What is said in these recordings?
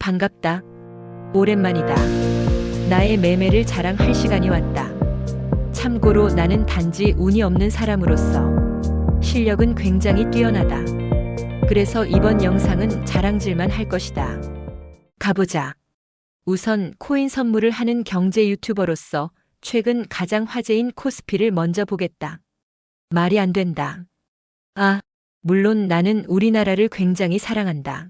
반갑다. 오랜만이다. 나의 매매를 자랑할 시간이 왔다. 참고로 나는 단지 운이 없는 사람으로서 실력은 굉장히 뛰어나다. 그래서 이번 영상은 자랑질만 할 것이다. 가보자. 우선 코인 선물을 하는 경제 유튜버로서 최근 가장 화제인 코스피를 먼저 보겠다. 말이 안 된다. 아, 물론 나는 우리나라를 굉장히 사랑한다.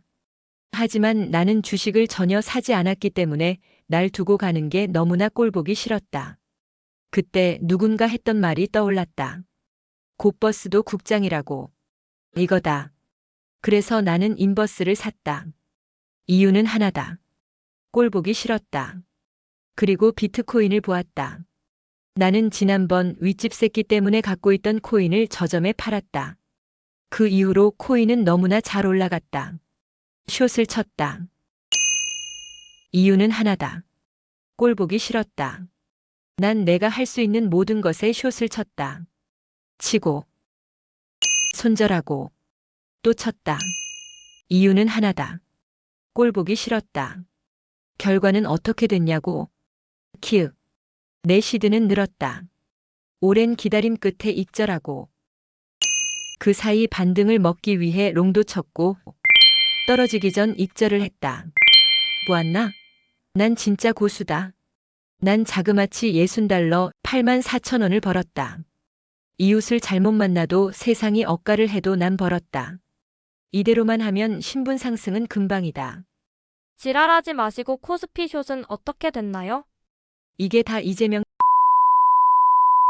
하지만 나는 주식을 전혀 사지 않았기 때문에 날 두고 가는 게 너무나 꼴보기 싫었다. 그때 누군가 했던 말이 떠올랐다. 곧버스도 국장이라고. 이거다. 그래서 나는 인버스를 샀다. 이유는 하나다. 꼴보기 싫었다. 그리고 비트코인을 보았다. 나는 지난번 윗집 새끼 때문에 갖고 있던 코인을 저점에 팔았다. 그 이후로 코인은 너무나 잘 올라갔다. 숏을 쳤다. 이유는 하나다. 꼴 보기 싫었다. 난 내가 할 수 있는 모든 것에 숏을 쳤다. 치고, 손절하고, 또 쳤다. 이유는 하나다. 꼴 보기 싫었다. 결과는 어떻게 됐냐고. 키읔. 내 시드는 늘었다. 오랜 기다림 끝에 익절하고. 그 사이 반등을 먹기 위해 롱도 쳤고, 떨어지기 전 익절을 했다. 보았나? 난 진짜 고수다. 난 자그마치 60달러 8만 4천 원을 벌었다. 이웃을 잘못 만나도 세상이 억가를 해도 난 벌었다. 이대로만 하면 신분 상승은 금방이다. 지랄하지 마시고 코스피 숏은 어떻게 됐나요? 이게 다 이재명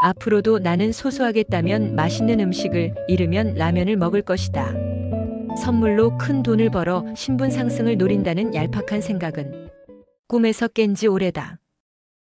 앞으로도 나는 소소하겠다면 맛있는 음식을 잃으면 라면을 먹을 것이다. 선물로 큰 돈을 벌어 신분 상승을 노린다는 얄팍한 생각은 꿈에서 깬 지 오래다.